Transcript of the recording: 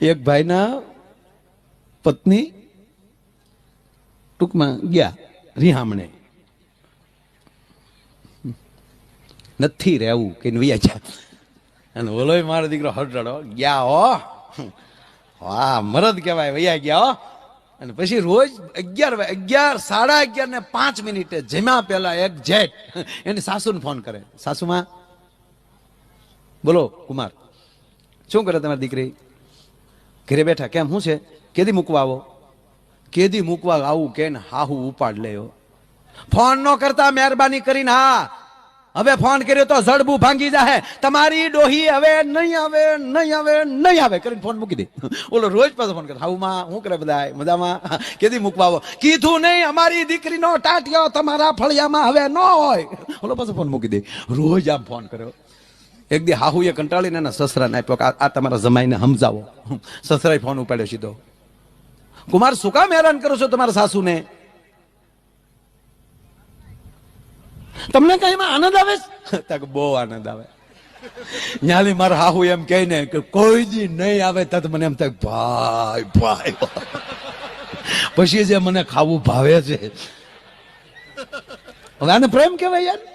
એક ભાઈના પત્ની ટૂંકમાં ગયા રિહામણે. નથી રહેવું કે વૈયા ગયા અને ઓલોય મારો દીકરો હરડડો, ગયા હો. વાહ, મરદ કહેવાય, વૈયા ગયા હો. અને પછી રોજ અગિયાર અગિયાર, સાડા અગિયાર ને પાંચ મિનિટે જમ્યા પહેલા એક જેટ એની સાસુને ફોન કરે. સાસુમાં, બોલો કુમાર, શું કરે તમારી દીકરી? ઘરે બેઠા કેમ? શું છે? કેદી મૂકવા આવો? કેદી મૂકવા આવું કે હાહુ ઉપાડ લેયો. ફોન ન કરતા મહેરબાની કરીને હા. હવે ફોન કર્યો તો જડબું ભાંગી જાહે. તમારી ડોહી હવે નહીં આવે નહીં આવે નહીં આવે કરીને ફોન મૂકી દે. ઓલો રોજ પાછો ફોન કરે. હાઉમાં શું કરે બધા મજામાં? કેદી મૂકવા આવો. કીધું નહીં, અમારી દીકરીનો ટાટિયો તમારા ફળિયામાં હવે ન હોય. ઓલો પાછો ફોન મૂકી દે. રોજ આમ ફોન કર્યો. એક દી હાહુએ કંટાળીને એના સસરાને આપ્યો કે આ તમારા જમાઈને સમજાવો સસરાએ ફોન ઉપાડ્યો સીધો. કુમાર, શું કામ હેરાન કરો છો તમારા સાસુને? તમને કઈ એમાં આનંદ આવે? તક બહુ આનંદ આવે. ન્યાલી, મારા હાહુ એમ કહે ને કે કોઈ દી નહીં આવે તત મને એમ થાય ભાઈ ભાઈ. પછી જે મને ખાવું ભાવે છે. હવે આને પ્રેમ કહેવાય યાર.